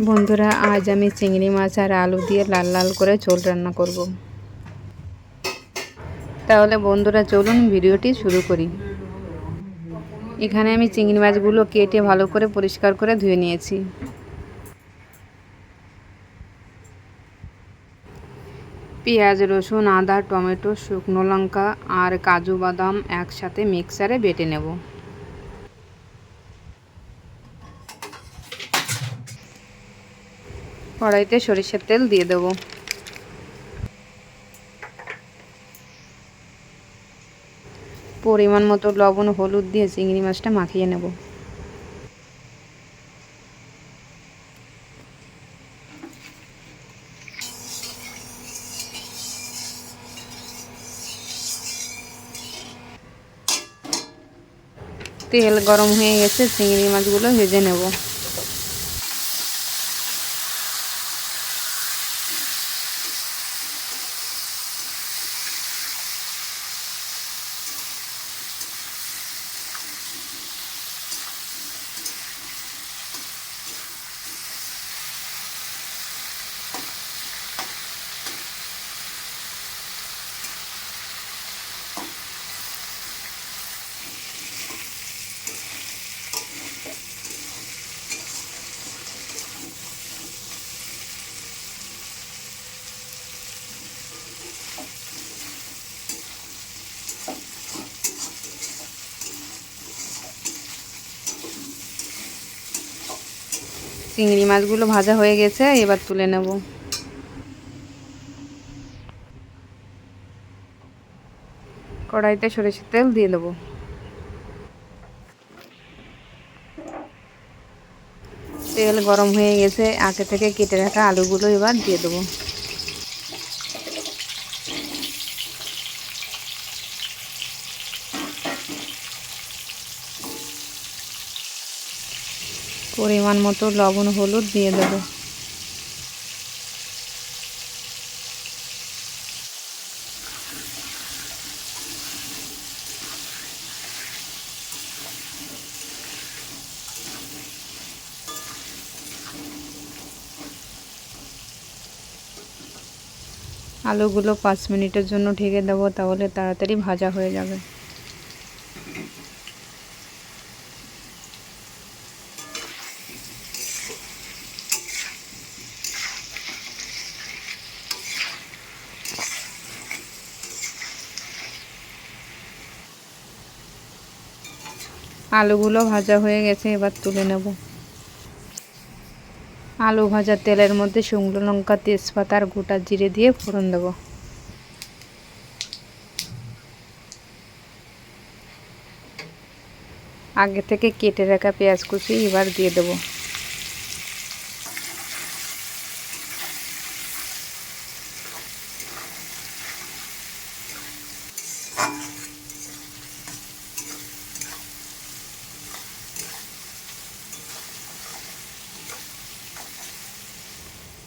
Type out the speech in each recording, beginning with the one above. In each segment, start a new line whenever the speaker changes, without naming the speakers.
বন্ধুরা, আজ আমি চিংড়ি মাছ আর আলু দিয়ে লাল লাল করে ঝোল রান্না করব। তাহলে বন্ধুরা, চলুন ভিডিওটি শুরু করি। এখানে আমি চিংড়ি মাছগুলো কেটে ভালো করে পরিষ্কার করে ধুয়ে নিয়েছি। পেঁয়াজ, রসুন, আদা, টমেটো, শুকনো লঙ্কা আর কাজু বাদাম একসাথে মিক্সারে বেটে নেব। কড়াইতে সরিষার তেল দিয়ে দেবো। পরিমাণ মতো লবণ, হলুদ দিয়ে চিংড়ি মাছটা মাখিয়ে নেব। তেল গরম হয়ে গেছে, চিংড়ি মাছগুলো ভেজে নেব। চিংড়ি মাছগুলো ভাজা হয়ে গেছে, এবার তুলে নেব। কড়াইতে সরিষার তেল দিয়ে দেবো। তেল গরম হয়ে গেছে, আগে থেকে কেটে রাখা আলুগুলো এবার দিয়ে দেবো। পরিমাণ মতো লবণ, হলুদ দিয়ে দেবো। আলুগুলো পাঁচ মিনিটের জন্য ঢেকে দেবো, তাহলে তাড়াতাড়ি ভাজা হয়ে যাবে। আলুগুলো ভাজা হয়ে গেছে, এবার তুলে নেব। আলু ভাজার তেলের মধ্যে শুকনো লঙ্কা, তেজপাতা আর গোটা জিরে দিয়ে ফোড়ন দেব। আগে থেকে কেটে রাখা পেঁয়াজ কুচি এবার দিয়ে দেবো।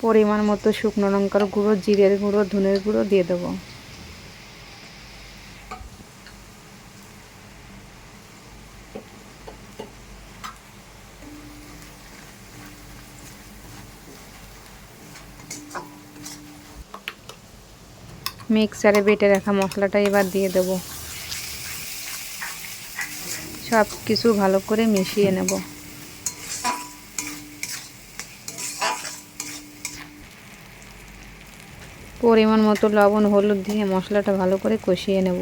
পরিমাণ মতো শুকনো লঙ্কার গুঁড়ো, জিরের গুঁড়ো, ধনের গুঁড়ো দিয়ে দেবো। মিক্সারে বেটে রাখা মশলাটা এবার দিয়ে দেব। সব কিছু ভালো করে মিশিয়ে নেব। পরিমাণ মতো লবণ হলুদ দিয়ে মশলাটা ভালো করে কষিয়ে নেব।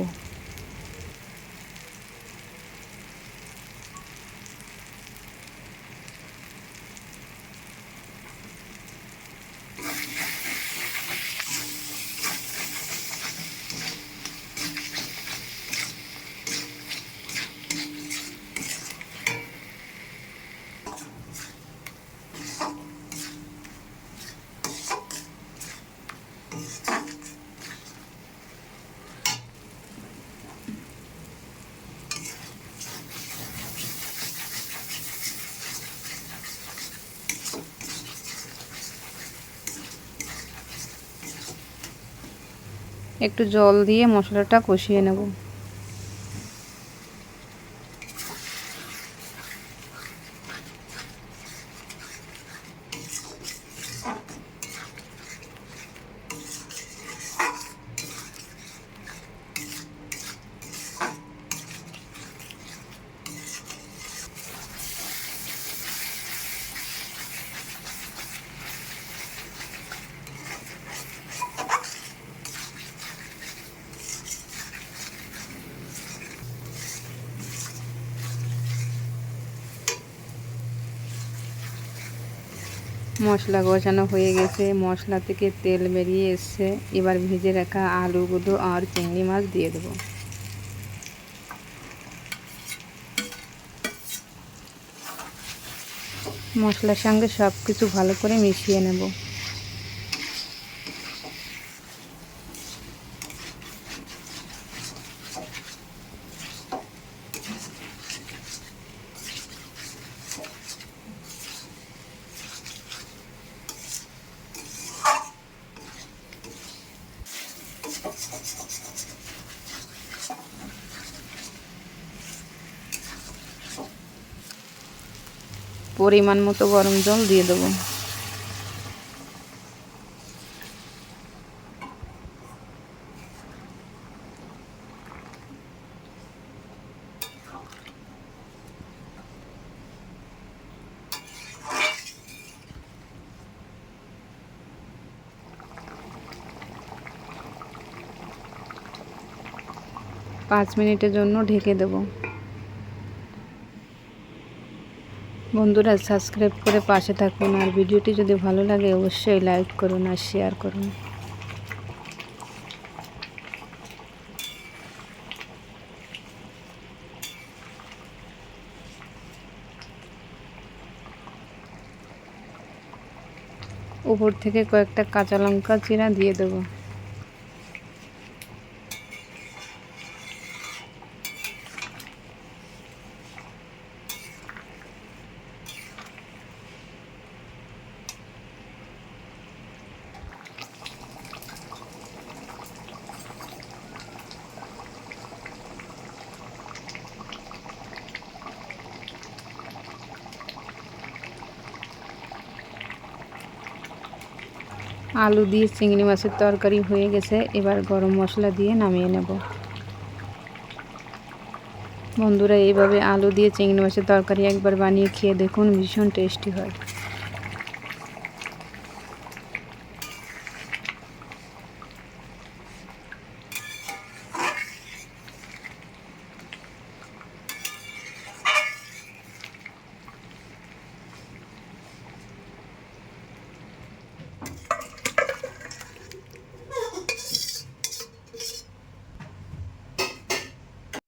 একটু জল দিয়ে মশলাটা কষিয়ে নেব। মশলা কষানো হয়ে গেছে। মশলা থেকে তেল বেরিয়ে এসছে। এবার ভেজে রাখা আলুগুলো আর চিংড়ি মাছ দিয়ে দেবো। মশলার সঙ্গে সব কিছু ভালো করে মিশিয়ে নেব। পরিমাণ মতো গরম জল দিয়ে দেবো। পাঁচ মিনিটের জন্য ঢেকে দেবো। বন্ধুরা সাবস্ক্রাইব করে পাশে থাকুন। আর ভিডিওটি যদি ভালো লাগে, অবশ্যই লাইক করুন আর শেয়ার করুন। উপর থেকে কয়েকটা কাঁচা লঙ্কা চিরা দিয়ে দেবো। আলু দিয়ে চিংড়ি মাছের তরকারি হয়ে গেছে, এবার গরম মশলা দিয়ে নামিয়ে নেব। বন্ধুরা, এইভাবে আলু দিয়ে চিংড়ি মাছের তরকারি একবার বানিয়ে খেয়ে দেখুন, ভীষণ টেস্টি হয়।